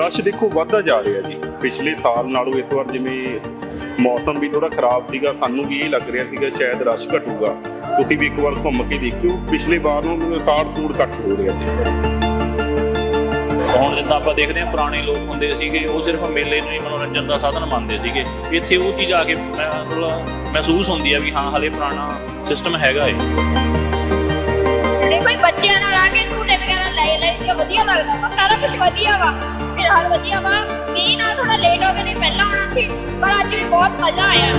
Rush ਦੇਖੋ ਵੱਧਦਾ ਜਾ ਰਿਹਾ ਜੀ। ਪਿਛਲੇ ਸਾਲ ਨਾਲੋਂ ਇਸ ਵਾਰ ਜਿਵੇਂ ਮੌਸਮ ਵੀ ਥੋੜਾ ਖਰਾਬ ਸੀਗਾ ਸਾਨੂੰ ਵੀ ਇਹ ਲੱਗ ਰਿਹਾ ਸੀਗਾ ਸ਼ਾਇਦ ਰਸ਼ ਘਟੂਗਾ। ਤੁਸੀਂ ਵੀ ਇੱਕ ਵਾਰ ਘੁੰਮ ਕੇ ਦੇਖਿਓ ਪਿਛਲੇ ਵਾਰ ਨੂੰ ਰਿਕਾਰਡ ਤੂੜ ਘੱਟ ਹੋ ਰਿਹਾ ਜੀ। ਹੁਣ ਜਿੱਦਾਂ ਆਪਾਂ ਦੇਖਦੇ ਹਾਂ ਪੁਰਾਣੇ ਲੋਕ ਹੁੰਦੇ ਸੀਗੇ ਉਹ ਸਿਰਫ ਮੇਲੇ ਨੂੰ ਹੀ ਮਨੋਰੰਜਨ ਦਾ ਸਾਧਨ ਮੰਨਦੇ ਸੀਗੇ। ਇੱਥੇ ਉਹ ਚੀਜ਼ ਆ ਕੇ ਮਹਿਸੂਸ ਹੁੰਦੀ ਆ ਵੀ ਹਾਂ ਹਲੇ ਪੁਰਾਣਾ ਸਿਸਟਮ ਹੈਗਾ ਏ ਕੋਈ ਬੱਚਿਆਂ ਨਾਲ ਆ ਕੇ ਝੂਟੇ ਵਗੈਰਾ ਲੈ ਲੈ ਤੇ ਵਧੀਆ ਲੱਗਦਾ ਸਾਰਾ ਕੁਝ ਵਧੀਆ ਵਾ। ਫਿਲਹਾਲ ਵਧੀਆ ਵਾ। ਮੀਂਹ ਨਾਲ ਥੋੜਾ ਲੇਟ ਹੋ ਗਏ ਨਹੀਂ ਪਹਿਲਾਂ ਆਉਣਾ ਸੀ ਪਰ ਅੱਜ ਵੀ ਬਹੁਤ ਮਜ਼ਾ ਆਇਆ।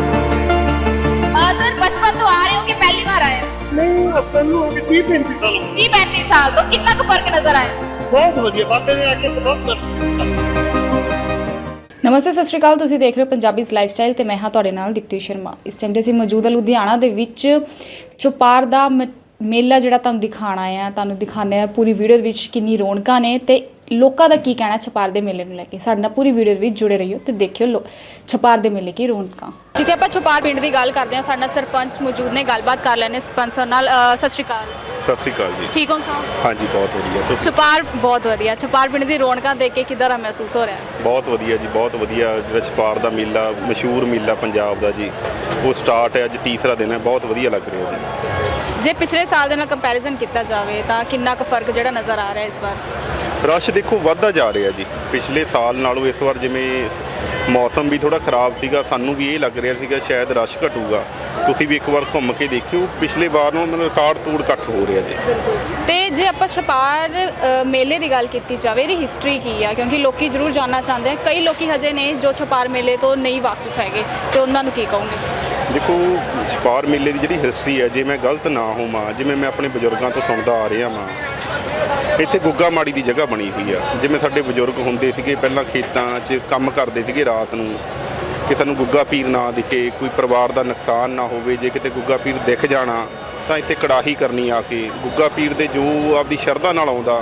ਆ ਸਰ ਬਚਪਨ ਤੋਂ ਆ ਰਹੇ ਹੋ ਕਿ ਪਹਿਲੀ ਵਾਰ ਆਏ ਹੋ? ਨਹੀਂ ਅਸਲ ਨੂੰ ਹੋ ਗਏ 30 35 ਸਾਲ ਹੋ ਗਏ। 30 35 ਸਾਲ ਤੋਂ ਕਿੰਨਾ ਕੁ ਫ਼ਰਕ ਨਜ਼ਰ ਆਇਆ? ਬਹੁਤ ਵਧੀਆ ਬਾਬੇ ਦੇ ਆ ਕੇ ਬਹੁਤ ਵਧੀਆ ਨਮਸਤੇ ਸਤਿ ਸ਼੍ਰੀ ਅਕਾਲ। ਤੁਸੀਂ ਦੇਖ ਰਹੇ ਹੋ ਪੰਜਾਬੀਜ਼ ਲਾਈਫਸਟਾਈਲ ਤੇ ਮੈਂ ਹਾਂ ਤੁਹਾਡੇ ਨਾਲ ਦੀਪਤੀ ਸ਼ਰਮਾ। ਇਸ ਟਾਈਮ ਤੇ ਅਸੀਂ ਮੌਜੂਦ ਹਾਂ ਲੁਧਿਆਣਾ ਦੇ ਵਿੱਚ ਚੁਪਾਰ ਦਾ ਮ- ਮੇਲਾ ਜਿਹੜਾ ਤੁਹਾਨੂੰ ਦਿਖਾਣਾ ਆ ਤੁਹਾਨੂੰ ਦਿਖਾਣੇ ਆ ਪੂਰੀ ਵੀਡੀਓ ਦੇ ਵਿੱਚ ਕਿੰਨੀ ਰੌਣਕਾਂ ਨੇ ਤੇ ਲੋਕਾਂ ਦਾ ਕੀ ਕਹਿਣਾ ਛਪਾਰ ਦੇ ਮੇਲੇ ਨੂੰ ਲੈ ਕੇ? ਸਾਡੇ ਨਾਲ ਪੂਰੀ ਵੀਡੀਓ ਦੇ ਵਿੱਚ ਜੁੜੇ ਰਹੀਓ ਤੇ ਦੇਖਿਓ ਲੋ ਛਪਾਰ ਦੇ ਮੇਲੇ ਕੀ ਰੌਣਕਾਂ। ਜਿੱਥੇ ਆਪਾਂ ਛਪਾਰ ਪਿੰਡ ਦੀ ਗੱਲ ਕਰਦੇ ਹਾਂ ਸਾਡੇ ਨਾਲ ਸਰਪੰਚ ਮੌਜੂਦ ਨੇ ਗੱਲਬਾਤ ਕਰ ਲੈਣੇ ਸਰਪੰਚ ਸਰ ਨਾਲ। ਅ, ਸਤਿ ਸ਼੍ਰੀ ਅਕਾਲ। ਸਤਿ ਸ਼੍ਰੀ ਅਕਾਲ ਜੀ। ਠੀਕ ਹੋ ਸਾਹਿਬ ਹਾਂਜੀ ਬਹੁਤ ਵਧੀਆ। ਤੁਸੀਂ? ਛਪਾਰ ਬਹੁਤ ਵਧੀਆ। ਛਪਾਰ ਪਿੰਡ ਦੀ ਰੌਣਕਾਂ ਦੇਖ ਕੇ ਕਿਦਾਂ ਦਾ ਮਹਿਸੂਸ ਹੋ ਰਿਹਾ? ਬਹੁਤ ਵਧੀਆ ਜੀ ਬਹੁਤ ਵਧੀਆ। ਜਿਹੜਾ ਛਪਾਰ ਦਾ ਮੇਲਾ ਮਸ਼ਹੂਰ ਮੇਲਾ ਪੰਜਾਬ ਦਾ ਜੀ ਉਹ ਸਟਾਰਟ ਹੈ ਅੱਜ ਤੀਸਰਾ ਦਿਨ ਹੈ। ਬਹੁਤ ਵਧੀਆ ਲੱਗ ਰਿਹਾ ਜੀ। ਜੇ ਪਿਛਲੇ ਸਾਲ ਦੇ ਨਾਲ ਕੰਪੈਰੀਜ਼ਨ ਕੀਤਾ ਜਾਵੇ ਤਾਂ ਕਿੰਨਾ ਕੁ ਫ਼ਰਕ ਜਿਹੜਾ ਨਜ਼ਰ ਆ ਰਿਹਾ ਇਸ ਵਾਰ? ਰਸ਼ ਦੇਖੋ ਵੱਧਦਾ ਜਾ ਰਿਹਾ ਜੀ। ਪਿਛਲੇ ਸਾਲ ਨਾਲੋਂ ਇਸ ਵਾਰ ਜਿਵੇਂ ਮੌਸਮ ਵੀ ਥੋੜਾ ਖਰਾਬ ਸੀਗਾ ਸਾਨੂੰ ਵੀ ਇਹ ਲੱਗ ਰਿਹਾ ਸੀਗਾ ਸ਼ਾਇਦ ਰਸ਼ ਘਟੂਗਾ। ਤੁਸੀਂ ਵੀ ਇੱਕ ਵਾਰ ਘੁੰਮ ਕੇ ਦੇਖਿਓ ਪਿਛਲੇ ਵਾਰ ਨੂੰ ਰਿਕਾਰਡ ਤੂੜ ਘੱਟ ਹੋ ਰਿਹਾ ਜੀ। ਤੇ ਜੇ ਆਪਾਂ ਛਪਾਰ ਅ, ਮੇਲੇ ਦੀ ਗੱਲ ਕੀਤੀ ਜਾਵੇ ਇਹਦੀ ਹਿਸਟਰੀ ਕੀ ਆ? ਕਿਉਂਕਿ ਲੋਕੀ ਜ਼ਰੂਰ ਜਾਣਨਾ ਚਾਹੁੰਦੇ ਆ। ਕਈ ਲੋਕੀ ਹਜੇ ਨੇ ਜੋ ਛਪਾਰ ਮੇਲੇ ਤੋਂ ਨਹੀਂ ਵਾਕਿਫ ਹੈਗੇ। ਤੇ ਉਹਨਾਂ ਨੂੰ ਕੀ ਕਹੋਗੇ? ਦੇਖੋ ਛਪਾਰ ਮੇਲੇ ਦੀ ਜਿਹੜੀ ਹਿਸਟਰੀ ਹੈ ਜੇ ਮੈਂ ਗਲਤ ਨਾ ਹੋਵਾਂ ਜਿਵੇਂ ਮੈਂ ਆਪਣੇ ਬਜ਼ੁਰਗਾਂ ਤੋਂ ਸੁਣਦਾ ਆ ਰਿਹਾ ਵਾਂ ਇੱਥੇ ਗੁੱਗਾ ਮਾੜੀ ਦੀ ਜਗ੍ਹਾ ਬਣੀ ਹੋਈ ਆ। ਜਿਵੇਂ ਸਾਡੇ ਬਜ਼ੁਰਗ ਹੁੰਦੇ ਸੀਗੇ, ਪਹਿਲਾਂ ਖੇਤਾਂ 'ਚ ਕੰਮ ਕਰਦੇ ਸੀਗੇ ਰਾਤ ਨੂੰ। ਕਿ ਸਾਨੂੰ ਗੁੱਗਾ ਪੀਰ ਨਾ ਦਿਖੇ, ਕੋਈ ਪਰਿਵਾਰ ਦਾ ਨੁਕਸਾਨ ਨਾ ਹੋਵੇ, ਜੇ ਕਿਤੇ ਗੁੱਗਾ ਪੀਰ ਦਿਖ ਜਾਣਾ, ਤਾਂ ਇੱਥੇ ਕੜਾਹੀ ਕਰਨੀ ਆ ਕੇ। ਗੁੱਗਾ ਪੀਰ ਦੇ ਜੋ ਆਪਦੀ ਸ਼ਰਧਾ ਨਾਲ ਆਉਂਦਾ,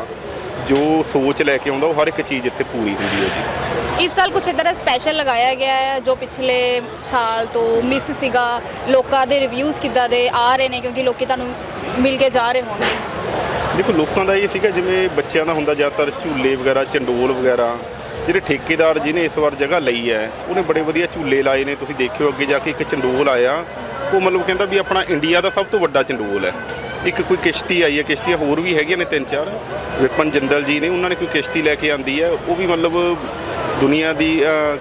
ਜੋ ਸੋਚ ਲੈ ਕੇ ਆਉਂਦਾ, ਉਹ ਹਰ ਇੱਕ ਚੀਜ਼ ਇੱਥੇ ਪੂਰੀ ਹੁੰਦੀ ਹੈ ਜੀ। ਇਸ ਸਾਲ ਕੁਝ ਇਦਾਂ ਦਾ ਸਪੈਸ਼ਲ ਲਗਾਇਆ ਗਿਆ ਹੈ, ਜੋ ਪਿਛਲੇ ਸਾਲ ਤੋਂ ਮਿਸ ਸੀਗਾ। ਲੋਕਾਂ ਦੇ ਰਿਵਿਊਜ਼ ਕਿੱਦਾਂ ਦੇ ਆ ਰਹੇ ਨੇ, ਕਿਉਂਕਿ ਲੋਕੀ ਤੁਹਾਨੂੰ ਮਿਲ ਕੇ ਜਾ ਰਹੇ ਹੋਣਗੇ। ਦੇਖੋ, ਲੋਕਾਂ ਦਾ ਇਹ ਸੀਗਾ, ਜਿਵੇਂ ਬੱਚਿਆਂ ਦਾ ਹੁੰਦਾ ਜ਼ਿਆਦਾਤਰ ਝੂਲੇ ਵਗੈਰਾ, ਚੰਡੋਲ ਵਗੈਰਾ, ਜਿਹੜੇ ਠੇਕੇਦਾਰ ਜਿਹਨੇ ਇਸ ਵਾਰ ਜਗ੍ਹਾ ਲਈ ਹੈ, ਉਹਨੇ ਬੜੇ ਵਧੀਆ ਝੂਲੇ ਲਾਏ ਨੇ। ਤੁਸੀਂ ਦੇਖਿਓ ਅੱਗੇ ਜਾ ਕੇ ਇੱਕ ਚੰਡੋਲ ਆਇਆ, ਉਹ ਮਤਲਬ ਕਹਿੰਦਾ ਵੀ ਆਪਣਾ ਇੰਡੀਆ ਦਾ ਸਭ ਤੋਂ ਵੱਡਾ ਚੰਡੋਲ ਹੈ। ਇੱਕ ਕੋਈ ਕਿਸ਼ਤੀ ਆਈ ਹੈ, ਕਿਸ਼ਤੀਆਂ ਹੋਰ ਵੀ ਹੈਗੀਆਂ ਨੇ ਤਿੰਨ ਚਾਰ, ਵਿਪਨ ਜਿੰਦਲ ਜੀ ਨੇ, ਉਹਨਾਂ ਨੇ ਕੋਈ ਕਿਸ਼ਤੀ ਲੈ ਕੇ ਆਂਦੀ ਹੈ। ਉਹ ਵੀ ਮਤਲਬ ਦੁਨੀਆ ਦੀ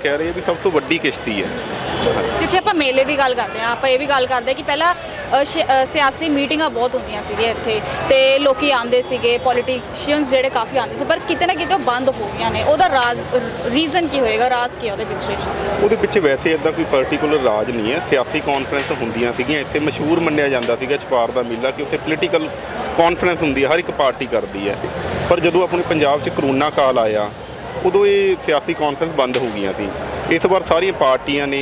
ਕਹਿ ਰਹੇ ਵੀ ਸਭ ਤੋਂ ਵੱਡੀ ਕਿਸ਼ਤੀ ਹੈ। ਜਿੱਥੇ ਆਪਾਂ ਮੇਲੇ ਦੀ ਗੱਲ ਕਰਦੇ ਹਾਂ ਆਪਾਂ ਇਹ ਵੀ ਗੱਲ ਕਰਦੇ ਕਿ ਪਹਿਲਾਂ ਅ, ਸ਼- ਅ, ਸਿਆਸੀ ਮੀਟਿੰਗਾਂ ਬਹੁਤ ਹੁੰਦੀਆਂ ਸੀਗੀਆਂ ਇੱਥੇ ਤੇ ਲੋਕੀ ਆਉਂਦੇ ਸੀਗੇ ਪੋਲੀਟੀਸ਼ੀਅਨਸ ਜਿਹੜੇ ਕਾਫੀ ਆਉਂਦੇ ਸੀ ਪਰ ਕਿਤੇ ਨਾ ਕਿਤੇ ਉਹ ਬੰਦ ਹੋ ਗਈਆਂ ਨੇ। ਉਹਦਾ ਰਾਜ਼ ਰੀਜ਼ਨ ਕੀ ਹੋਏਗਾ ਰਾਜ਼ ਕੀ ਹੈ ਉਹਦੇ ਪਿੱਛੇ? ਉਹਦੇ ਪਿੱਛੇ ਵੈਸੇ ਇਦਾਂ ਕੋਈ ਪਾਰਟਿਕੂਲਰ ਰਾਜ ਨਹੀਂ ਹੈ। ਸਿਆਸੀ ਕਾਨਫਰੰਸ ਹੁੰਦੀਆਂ ਸੀਗੀਆਂ। ਇੱਥੇ ਮਸ਼ਹੂਰ ਮੰਨਿਆ ਜਾਂਦਾ ਸੀਗਾ ਛਪਾਰ ਦਾ ਮੇਲਾ ਕਿ ਉੱਥੇ ਪੋਲੀਟੀਕਲ ਕਾਨਫਰੰਸ ਹੁੰਦੀ ਹੈ ਹਰ ਇੱਕ ਪਾਰਟੀ ਕਰਦੀ ਹੈ। ਪਰ ਜਦੋਂ ਆਪਣੇ ਪੰਜਾਬ 'ਚ ਕਰੋਨਾ ਕਾਲ ਆਇਆ ਉਦੋਂ ਇਹ ਸਿਆਸੀ ਕਾਨਫਰੰਸ ਬੰਦ ਹੋ ਗਈਆਂ ਸੀ। ਇਸ ਵਾਰ ਸਾਰੀਆਂ ਪਾਰਟੀਆਂ ਨੇ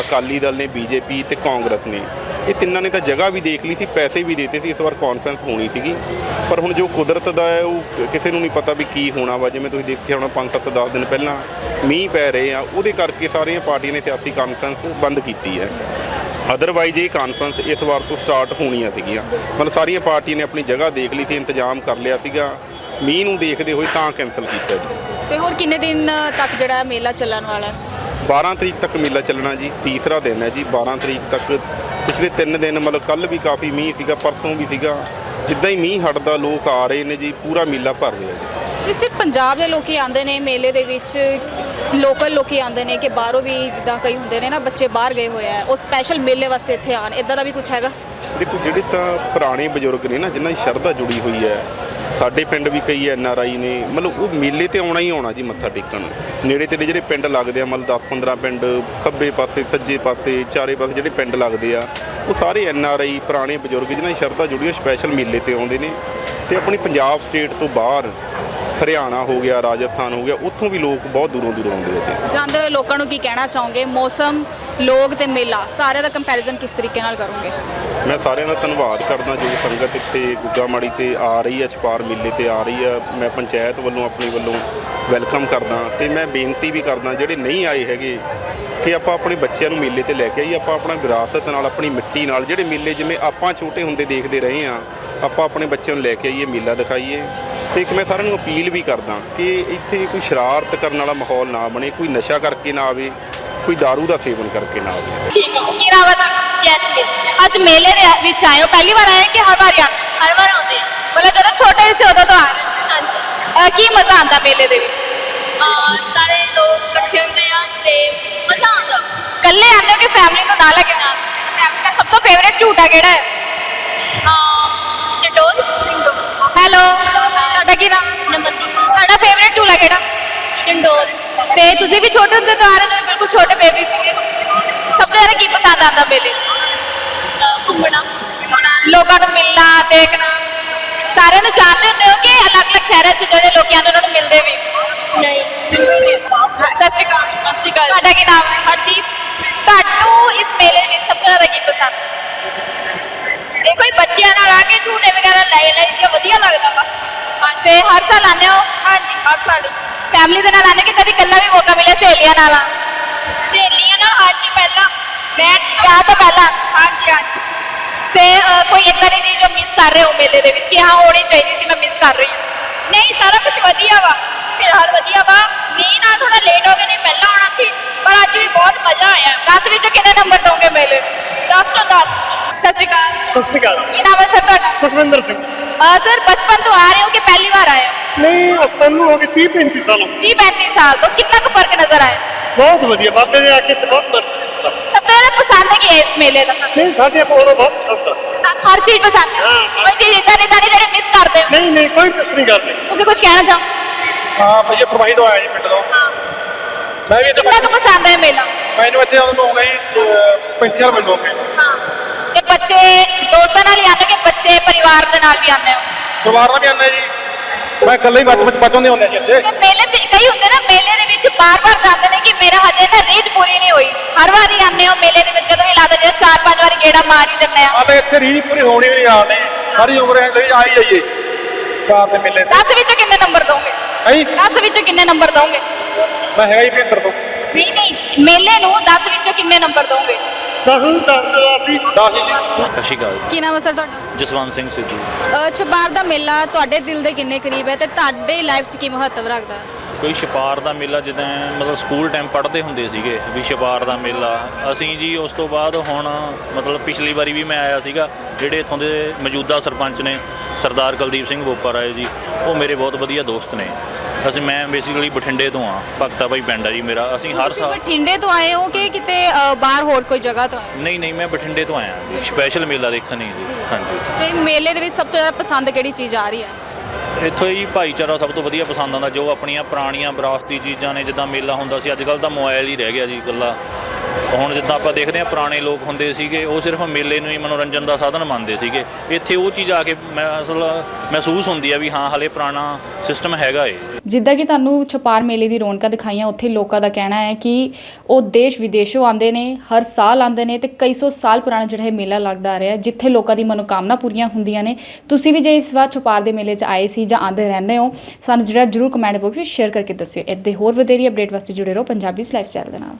ਅਕਾਲੀ ਦਲ ਨੇ, ਬੀਜੇਪੀ ਤੇ ਕਾਂਗਰਸ ਨੇ, ਇਹ ਤਿੰਨਾਂ ਨੇ ਤਾਂ ਜਗ੍ਹਾ ਵੀ ਦੇਖ ਲਈ ਸੀ, ਪੈਸੇ ਵੀ ਦਿੱਤੇ ਸੀ, ਇਸ ਵਾਰ ਕਾਨਫਰੰਸ ਹੋਣੀ ਸੀਗੀ। ਪਰ ਹੁਣ ਜੋ ਕੁਦਰਤ ਦਾ ਹੈ, ਉਹ ਕਿਸੇ ਨੂੰ ਨਹੀਂ ਪਤਾ ਵੀ ਕੀ ਹੋਣਾ ਵਾ, ਜਿਵੇਂ ਤੁਸੀਂ ਦੇਖਿਆ ਹੋਣਾ 5-7 10 ਦਿਨ ਪਹਿਲਾਂ ਮੀਂਹ ਪੈ ਰਹੇ ਆ, ਉਹਦੇ ਕਰਕੇ ਸਾਰੀਆਂ ਪਾਰਟੀਆਂ ਨੇ ਸਿਆਸੀ ਕਾਨਫਰੰਸ ਬੰਦ ਕੀਤੀ ਹੈ। ਅਦਰਵਾਈਜ਼ ਇਹ ਕਾਨਫਰੰਸ ਇਸ ਵਾਰ ਤੋਂ ਸਟਾਰਟ ਹੋਣੀਆਂ ਸੀਗੀਆਂ। ਮਤਲਬ ਸਾਰੀਆਂ ਪਾਰਟੀਆਂ ਨੇ ਆਪਣੀ ਜਗ੍ਹਾ ਦੇਖ ਲਈ ਸੀ, ਇੰਤਜ਼ਾਮ ਕਰ ਲਿਆ ਸੀਗਾ। ਮੀਂਹ ਨੂੰ ਦੇਖਦੇ ਹੋਏ ਤਾਂ ਕੈਨਸਲ ਕੀਤਾ ਜੀ। ਤੇ ਹੋਰ ਕਿੰਨੇ ਦਿਨ ਤੱਕ ਜਿਹੜਾ ਮੇਲਾ ਚੱਲਣ ਵਾਲਾ ਹੈ? 12 ਤਰੀਕ ਤੱਕ ਮੇਲਾ ਚੱਲਣਾ ਜੀ ਤੀਸਰਾ ਦਿਨ ਹੈ ਜੀ 12 ਤਰੀਕ ਤੱਕ। ਪਿਛਲੇ 3 ਦਿਨ ਮਤਲਬ ਕੱਲ ਵੀ ਕਾਫੀ ਮੀਂਹ ਸੀਗਾ ਪਰਸੋਂ ਵੀ ਸੀਗਾ। ਜਿੱਦਾਂ ਹੀ ਮੀਂਹ ਹਟਦਾ ਲੋਕ ਆ ਰਹੇ ਨੇ ਜੀ ਪੂਰਾ ਮੇਲਾ ਭਰ ਰਿਹਾ ਜੀ। ਤੇ ਸਿਰਫ ਪੰਜਾਬ ਦੇ ਲੋਕੀ ਆਉਂਦੇ ਨੇ ਮੇਲੇ ਦੇ ਵਿੱਚ ਲੋਕਲ ਲੋਕੀ ਆਉਂਦੇ ਨੇ ਕਿ ਬਾਹਰੋਂ ਵੀ ਜਿੱਦਾਂ ਕਈ ਹੁੰਦੇ ਨੇ ਨਾ ਬੱਚੇ ਬਾਹਰ ਗਏ ਹੋਏ ਆ ਉਹ ਸਪੈਸ਼ਲ ਮੇਲੇ ਵਾਸਤੇ ਇੱਥੇ ਆਣ ਇਦਾਂ ਦਾ ਵੀ ਕੁਝ ਹੈਗਾ? ਦੇਖੋ ਜਿਹੜੇ ਤਾਂ ਪੁਰਾਣੇ ਬਜ਼ੁਰਗ ਨੇ ਨਾ ਜਿਨ੍ਹਾਂ ਦੀ ਸ਼ਰਧਾ ਜੁੜੀ ਹੋਈ ਹੈ ਸਾਡੇ ਪਿੰਡ ਵੀ ਕਈ ਐਨ ਆਰ ਆਈ ਨੇ, ਮਤਲਬ ਉਹ ਮੇਲੇ ਤੇ ਆਉਣਾ ਹੀ ਆਉਣਾ ਜੀ ਮੱਥਾ ਟੇਕਣ। ਨੇੜੇ ਤੇੜੇ ਜਿਹੜੇ ਪਿੰਡ ਲੱਗਦੇ ਆ, ਮਤਲਬ 10 15 ਪਿੰਡ, ਖੱਬੇ ਪਾਸੇ, ਸੱਜੇ ਪਾਸੇ, ਚਾਰੇ ਪਾਸੇ ਜਿਹੜੇ ਪਿੰਡ ਲੱਗਦੇ ਆ, ਉਹ ਸਾਰੇ ਐਨ ਆਰ ਆਈ ਪੁਰਾਣੇ ਬਜ਼ੁਰਗ ਜਿਨ੍ਹਾਂ ਦੀ ਸ਼ਰਧਾ ਜੁੜੀ ਹੈ ਸਪੈਸ਼ਲ ਮੇਲੇ ਤੇ ਆਉਂਦੇ ਨੇ। ਤੇ ਆਪਣੀ ਪੰਜਾਬ ਸਟੇਟ ਤੋਂ ਬਾਹਰ ਹਰਿਆਣਾ ਹੋ ਗਿਆ, ਰਾਜਸਥਾਨ ਹੋ ਗਿਆ, ਉੱਥੋਂ ਵੀ ਲੋਕ ਬਹੁਤ ਦੂਰੋਂ ਦੂਰੋਂ ਆਉਂਦੇ ਆ ਜੀ। ਜਾਂਦੇ ਹੋਏ ਲੋਕਾਂ ਨੂੰ ਕੀ ਕਹਿਣਾ ਚਾਹੋਗੇ? ਮੌਸਮ ਲੋਕ ਤੇ ਮੇਲਾ, ਸਾਰਿਆਂ ਦਾ ਕੰਪੈਰੀਜ਼ਨ ਕਿਸ ਤਰੀਕੇ ਨਾਲ ਕਰੋਗੇ? ਮੈਂ ਸਾਰਿਆਂ ਦਾ ਧੰਨਵਾਦ ਕਰਦਾ ਜੋ, ਸੰਗਤ ਇੱਥੇ ਗੁੱਗਾ ਮਾੜੀ ਤੇ ਆ ਰਹੀ ਹੈ, ਛਪਾਰ ਮੇਲੇ ਤੇ ਆ ਰਹੀ ਹੈ। ਮੈਂ ਪੰਚਾਇਤ ਵੱਲੋਂ, ਆਪਣੀ ਵੱਲੋਂ ਵੈਲਕਮ ਕਰਦਾ ਤੇ ਮੈਂ ਬੇਨਤੀ ਵੀ ਕਰਦਾ, ਜਿਹੜੇ ਨਹੀਂ ਆਏ ਹੈਗੇ, ਕਿ ਆਪਾਂ ਆਪਣੇ ਬੱਚਿਆਂ ਨੂੰ ਮੇਲੇ ਤੇ ਲੈ ਕੇ ਆਈਏ, ਆਪਾਂ ਆਪਣਾ ਵਿਰਾਸਤ ਨਾਲ, ਆਪਣੀ ਮਿੱਟੀ ਨਾਲ, ਜਿਹੜੇ ਮੇਲੇ ਜਿਵੇਂ ਆਪਾਂ ਛੋਟੇ ਹੁੰਦੇ ਦੇਖਦੇ ਰਹੇ ਆ ਆਪਾਂ ਆਪਣੇ ਬੱਚਿਆਂ ਨੂੰ ਲੈ ਕੇ ਆਈਏ, ਮੇਲਾ ਦਿਖਾਈਏ। ਤੇ ਇੱਕ ਮੈਂ ਸਾਰਿਆਂ ਨੂੰ ਅਪੀਲ ਵੀ ਕਰਦਾ ਕਿ ਇੱਥੇ ਕੋਈ ਸ਼ਰਾਰਤ ਕਰਨ ਵਾਲਾ ਮਾਹੌਲ ਨਾ ਬਣੇ, ਕੋਈ ਨਸ਼ਾ ਕਰਕੇ ਨਾ ਆਵੇ ਕੋਈ दारू ਦਾ ਸੇਵਨ ਕਰਕੇ ਨਾ ਆਵੇ ਠੀਕ ਹੈ ਕੀ ਨਾਮ ਹੈ ਤੁਹਾਡਾ? ਜੈਸਮੀਨ। ਅੱਜ ਮੇਲੇ ਦੇ ਵਿੱਚ ਆਏ ਹੋ? ਪਹਿਲੀ ਵਾਰ ਆਏ ਹੋ ਕਿ ਹਰ ਵਾਰ ਆਉਂਦੇ ਹੋ? ਹਰ ਵਾਰ ਆਉਂਦੇ ਆ। ਮਤਲਬ ਜਦੋਂ ਛੋਟੇ ਸੀ ਉਦੋਂ ਤੋਂ ਆ ਹੋ। ਹਾਂਜੀ। ਅਹ ਕੀ ਮਜ਼ਾ ਆਉਂਦਾ ਮੇਲੇ ਦੇ ਵਿੱਚ? ਅਹ ਸਾਰੇ ਲੋਕ ਇਕੱਠੇ ਹੁੰਦੇ ਆ ਤੇ ਮਜ਼ਾ ਆਉਂਦਾ। ਇਕੱਲੇ ਆਉਂਦੇ ਹੋ ਕਿ ਫੈਮਿਲੀ ਨੂੰ ਨਾਲ ਲੈ ਕੇ ਆਉਂਦੇ ਫੈਮਿਲੀ ਦਾ ਸਭ ਤੋਂ ਫੇਵਰੇਟ ਝੂਟਾ ਕਿਹੜਾ ਹੈ? ਅਹ ਚਟੋਰ ਚਿੰਡੋ ਹੈਲੋ ਤੁਹਾਡਾ ਕੀ ਨਾਮ? ਨਮਨਦੀਪ। ਤੁਹਾਡਾ ਫੇਵਰੇਟ ਝੂਲਾ ਕਿਹੜਾ? ਚੰਡੋਰ ਤੇ ਤੁਸੀਂ ਵੀ ਛੋਟੇ ਹੁੰਦੇ ਤੋਂ ਆ ਰਹੇ ਜਦੋਂ ਬਿਲਕੁਲ ਛੋਟੇ ਬੇਬੀ ਸੀਗੇ। ਸਭ ਤੋਂ ਜ਼ਿਆਦਾ ਕੀ ਪਸੰਦ ਆਉਂਦਾ ਮੇਲੇ 'ਚ? ਘੁੰਮਣਾ। ਲੋਕਾਂ ਨੂੰ ਮਿਲਣਾ ਦੇਖਣਾ। ਸਾਰਿਆਂ ਨੂੰ ਜਾਣਦੇ ਹੁੰਦੇ ਹੋ ਕਿ ਅਲੱਗ-ਅਲੱਗ ਸ਼ਹਿਰਾਂ 'ਚ ਜਿਹੜੇ ਲੋਕ ਆਉਂਦੇ ਉਹਨਾਂ ਨੂੰ ਮਿਲਦੇ ਵੀ? ਨਹੀਂ। ਸਤਿ ਸ਼੍ਰੀ ਅਕਾਲ। ਸਤਿ ਸ਼੍ਰੀ ਅਕਾਲ। ਤੁਹਾਡਾ ਕੀ ਨਾਮ? ਹੈ ਹਰਦੀਪ। ਤੁਹਾਨੂੰ ਇਸ ਮੇਲੇ ਵਿੱਚ ਸਭ ਤੋਂ ਜ਼ਿਆਦਾ ਕੀ ਪਸੰਦ? ਇਹ ਕੋਈ ਬੱਚਿਆਂ ਨਾਲ ਆ ਕੇ ਝੂਟੇ ਵਗੈਰਾ ਲੈ ਲੈ ਵਧੀਆ ਲੱਗਦਾ ਵਾ। ਤੇ ਹਰ ਸਾਲ ਆਉਂਦੇ ਹੋ? ਹਾਂਜੀ ਹਰ ਸਾਲ ਹੀ। ਫੈਮਿਲੀ ਦੇ ਨਾਲ ਆਉਂਦੇ ਕਿ ਕਦੀ ਇਕੱਲਾ ਵੀ ਮੌਕਾ ਮਿਲੇ ਸਹੇਲੀਆਂ ਨਾਲ? ਸਹੇਲੀਆਂ ਨਾਲ ਅੱਜ ਪਹਿਲਾਂ ਬੈਠ ਚ ਵਿਆਹ ਤੋਂ ਪਹਿਲਾਂ? ਹਾਂਜੀ ਹਾਂਜੀ। ਤੇ ਕੋਈ ਏਦਾਂ ਦੀ ਚੀਜ਼ ਜੋ ਮਿਸ ਕਰ ਰਹੇ ਹੋ ਮੇਲੇ ਦੇ ਵਿੱਚ ਕਿ ਹਾਂ ਹੋਣੀ ਚਾਹੀਦੀ ਸੀ ਮੈਂ ਮਿਸ ਕਰ ਰਹੀ ਹਾਂ? ਨਹੀਂ ਸਾਰਾ ਕੁਝ ਵਧੀਆ ਵਾ। ਫਿਲਹਾਲ ਵਧੀਆ ਵਾ। ਮੀਂਹ ਨਾਲ ਥੋੜਾ ਲੇਟ ਹੋ ਗਏ ਨਹੀਂ ਪਹਿਲਾਂ ਆਉਣਾ ਸੀ ਪਰ ਅੱਜ ਵੀ ਬਹੁਤ ਮਜ਼ਾ ਆਇਆ। 10 ਵਿੱਚੋਂ ਕਿੰਨੇ ਨੰਬਰ ਦੋਗੇ ਮੇਲੇ? 10 ਤੋਂ 10 ਸਤਿ ਸ਼੍ਰੀ ਅਕਾਲ। ਸਤਿ ਸ੍ਰੀ ਅਕਾਲ। ਕੀ ਨਾਮ ਹੈ ਸਰ ਤੁਹਾਡਾ? ਸੁਖਵਿੰਦਰ ਸਿੰਘ। ਸਰ ਬਚਪਨ ਤੋਂ ਆ ਰਹੇ ਹੋ ਕਿ ਪਹਿਲੀ ਵਾਰ ਆਏ ਹੋ ਨਹੀਂ ਸਾਨੂੰ ਹੋ ਗਏ 30 35 ਸਾਲ ਹੋ ਗਏ। 30 35 ਸਾਲ ਤੋਂ ਕਿੰਨਾ ਕੁ ਫ਼ਰਕ ਨਜ਼ਰ ਆਇਆ ਬਹੁਤ ਵਧੀਆ ਬਾਬੇ ਦੇ ਆ ਕੇ ਤੇ ਬਹੁਤ ਮਨ ਪਸੰਦ ਆ। ਸਭ ਤੋਂ ਜ਼ਿਆਦਾ ਪਸੰਦ ਕੀ ਹੈ ਇਸ ਮੇਲੇ ਦਾ ਨਹੀਂ ਸਾਡੇ ਕੋਲ ਬਹੁਤ ਪਸੰਦ ਆ ਹਰ ਚੀਜ਼ ਪਸੰਦ ਹੈ ਹਾਂ, ਸਾਰੀ- ਕੋਈ ਚੀਜ਼ ਇਦਾਂ ਨਹੀਂ ਤਾਂ ਨਹੀਂ ਜਿਹੜੀ ਮਿਸ ਕਰਦੇ ਹੋ ਨਹੀਂ ਨਹੀਂ ਕੋਈ ਮਿਸ ਨਹੀਂ ਕਰਦੇ ਤੁਸੀਂ ਕੁਝ ਕਹਿਣਾ ਚਾਹੋ ਹਾਂ ਭਈਆ ਪ੍ਰਵਾਹੀ ਤੋਂ ਆਇਆ ਜੀ ਪਿੰਡ ਤੋਂ ਮੈਂ ਵੀ ਇੱਥੇ ਕਿੰਨਾ ਕੁ ਪਸੰਦ ਹੈ ਇਹ ਮੇਲਾ ਮੈਨੂੰ ਇੱਥੇ ਆਉਣ ਨੂੰ ਹੋ ਗਈ 35000 ਮੈਨੂੰ ਹੋ ਗਏ ਇਹ ਬੱਚੇ ਦੋਸਤਾਂ ਨਾਲ ਹੀ ਆਉਂਦੇ ਕਿ ਬੱਚੇ ਪਰਿਵਾਰ ਦੇ ਨਾਲ ਵੀ ਆਉਂਦੇ? ਹੋ ਪਰਿਵਾਰ ਨਾਲ ਵੀ ਆਉਂਦਾ ਜੀ। ਮੈਂ ਇਕੱਲੇ ਹੀ ਬਚਪਨ ਦੇ ਹੁੰਦੇ ਜੀ ਇੱਥੇ। ਤੇ ਮੇਲੇ 'ਚ ਕਈ ਹੁੰਦੇ ਨਾ ਮੇਲੇ ਦੇ ਵਿੱਚ ਬਾਰ-ਬਾਰ ਜਾਂਦੇ ਨੇ ਕਿ ਮੇਰਾ ਹਜੇ ਨਾ ਰੀਝ ਪੂਰੀ ਨਹੀਂ ਹੋਈ। ਹਰ ਵਾਰੀ ਆਉਂਦੇ ਹੋ ਮੇਲੇ ਦੇ ਵਿੱਚ ਜਦੋਂ ਵੀ ਲੱਗਦਾ ਜੇ ਚਾਰ ਪੰਜ ਵਾਰੀ ਗੇੜਾ ਮਾਰ ਹੀ ਜੰਨੇ ਆ ਹਾਲੇ ਇੱਥੇ ਰੀਝ ਪੂਰੀ ਹੋਣੀ ਵੀ ਨਹੀਂ ਆਣੀ ਸਾਰੀ ਉਮਰ ਐ ਲਈ ਆ ਹੀ ਜਾਈਏ। ਬਾਹਰ ਦੇ ਮੇਲੇ ਤੇ। 10 ਵਿੱਚੋਂ ਕਿੰਨੇ ਨੰਬਰ ਦੋਗੇ? ਹੈਂ? 10 ਵਿੱਚੋਂ ਕਿੰਨੇ ਨੰਬਰ ਦੋਗੇ? ਮੈਂ ਹੈਗਾ ਜੀ 75 ਤੋਂ। ਨਹੀਂ ਨਹੀਂ ਮੇਲੇ ਨੂੰ 10 ਵਿੱਚੋਂ ਕਿੰਨੇ ਨੰਬਰ ਦੋਗੇ? ਦਸ ਦਸ ਦਿਓ ਅਸੀਂ 10 ਜੀ। ਸਤਿ ਸ਼੍ਰੀ ਅਕਾਲ। ਕੀ ਨਾਮ ਹੈ ਸਰ ਤੁਹਾਡਾ? ਜਸਵੰਤ ਸਿੰਘ ਸਿੱਧੂ। ਛਪਾਰ ਦਾ ਮੇਲਾ ਤੁਹਾਡੇ ਦਿਲ ਦੇ ਕਿੰਨੇ ਕਰੀਬ ਹੈ ਤੇ ਤੁਹਾਡੇ ਲਾਈਫ 'ਚ ਕੀ ਮਹੱਤਵ ਰੱਖਦਾ ਹੈ? ਕੋਈ ਛਪਾਰ ਦਾ ਮੇਲਾ ਜਿੱਦਾਂ ਮਤਲਬ ਸਕੂਲ ਟਾਈਮ ਪੜ੍ਹਦੇ ਹੁੰਦੇ ਸੀਗੇ ਵੀ ਛਪਾਰ ਦਾ ਮੇਲਾ। ਅਸੀਂ ਜੀ ਉਸ ਤੋਂ ਬਾਅਦ ਹੁਣ ਮਤਲਬ ਪਿਛਲੀ ਵਾਰੀ ਵੀ ਮੈਂ ਆਇਆ ਸੀਗਾ ਜਿਹੜੇ ਇੱਥੋਂ ਦੇ ਮੌਜੂਦਾ ਸਰਪੰਚ ਨੇ ਸਰਦਾਰ ਕੁਲਦੀਪ ਸਿੰਘ ਬੋਪਾ ਰਾਏ ਜੀ ਉਹ ਮੇਰੇ ਬਹੁਤ ਵਧੀਆ ਦੋਸਤ ਨੇ। ਅਸੀਂ ਮੈਂ ਬੇਸਿਕਲੀ ਬਠਿੰਡੇ ਤੋਂ ਆ ਭਗਤਾ ਭਾਈ ਪਿੰਡ ਆ ਜੀ ਮੇਰਾ। ਅਸੀਂ ਹਰ ਤੁਸੀਂ ਸਾਲ ਬਠਿੰਡੇ ਤੋਂ ਆਏ ਹੋ ਕਿ ਕਿਤੇ ਅ, ਬਾਹਰ ਹੋਰ ਕੋਈ ਜਗ੍ਹਾ ਤੋਂ ਆਏ ਨਹੀਂ ਨਹੀਂ ਮੈਂ ਬਠਿੰਡੇ ਤੋਂ ਆਇਆ ਜੀ। ਸਪੈਸ਼ਲ ਮੇਲਾ ਦੇਖਣ ਨਹੀਂ ਜੀ। ਹਾਂਜੀ? ਤੇ ਮੇਲੇ ਦੇ ਵਿੱਚ ਸਭ ਤੋਂ ਜ਼ਿਆਦਾ ਪਸੰਦ ਕਿਹੜੀ ਚੀਜ਼ ਆ ਰਹੀ ਹੈ? ਇੱਥੋਂ ਹੀ ਭਾਈਚਾਰਾ ਸਭ ਤੋਂ ਵਧੀਆ ਪਸੰਦ ਆਉਂਦਾ। ਜੋ ਆਪਣੀਆਂ ਪੁਰਾਣੀਆਂ ਵਿਰਾਸਤੀ ਚੀਜ਼ਾਂ ਨੇ ਜਿੱਦਾਂ ਮੇਲਾ ਹੁੰਦਾ ਸੀ ਅੱਜ ਕੱਲ ਤਾਂ ਮੋਬਾਈਲ ਹੀ ਰਹਿ ਗਿਆ ਜੀ ਇਕੱਲਾ। ਹੁਣ ਜਿੱਦਾਂ ਆਪਾਂ ਦੇਖਦੇ ਹਾਂ ਪੁਰਾਣੇ ਲੋਕ ਹੁੰਦੇ ਸੀਗੇ, ਉਹ ਸਿਰਫ ਮੇਲੇ ਨੂੰ ਹੀ ਮਨੋਰੰਜਨ ਦਾ ਸਾਧਨ ਮੰਨਦੇ ਸੀਗੇ। ਇੱਥੇ ਉਹ ਚੀਜ਼ ਆ ਕੇ ਮੈਂ ਅਸਲ ਮਹਿਸੂਸ ਹੁੰਦੀ ਆ ਵੀ ਹਾਂ, ਹਲੇ ਪੁਰਾਣਾ ਸਿਸਟਮ ਹੈਗਾ ਏ। ਜਿੱਦਾਂ ਕਿ ਤੁਹਾਨੂੰ ਛਪਾਰ ਮੇਲੇ ਦੀ ਰੌਣਕਾਂ ਦਿਖਾਈਆਂ, ਉੱਥੇ ਲੋਕਾਂ ਦਾ ਕਹਿਣਾ ਹੈ ਕਿ ਉਹ ਦੇਸ਼ ਵਿਦੇਸ਼ੋਂ ਆਉਂਦੇ ਨੇ, ਹਰ ਸਾਲ ਆਉਂਦੇ ਨੇ ਤੇ ਕਈ ਸੌ ਸਾਲ ਪੁਰਾਣਾ ਜਿਹੜਾ ਇਹ ਮੇਲਾ ਲੱਗਦਾ ਆ ਰਿਹਾ, ਜਿੱਥੇ ਲੋਕਾਂ ਦੀ ਮਨੋਕਾਮਨਾ ਪੂਰੀਆਂ ਹੁੰਦੀਆਂ ਨੇ। ਤੁਸੀਂ ਵੀ ਜੇ ਇਸ ਵਾਰ ਛਪਾਰ ਦੇ ਮੇਲੇ 'ਚ ਆਏ ਸੀ ਜਾਂ ਆਉਂਦੇ ਰਹਿੰਦੇ ਹੋ, ਸਾਨੂੰ ਜਿਹੜਾ ਜਰੂਰ ਕਮੈਂਟ ਬਾਕਸ ਵਿੱਚ ਸ਼ੇਅਰ ਕਰਕੇ ਦੱਸਿਓ। ਇੱਦਾਂ ਹੋਰ ਵਧੇਰੀ ਅਪਡੇਟ ਵਾਸਤੇ ਜੁੜੇ ਰਹੋ, ਪੰਜਾਬੀ ਲਾਈਫ ਸਟਾਈਲ ਦੇ ਨਾਲ।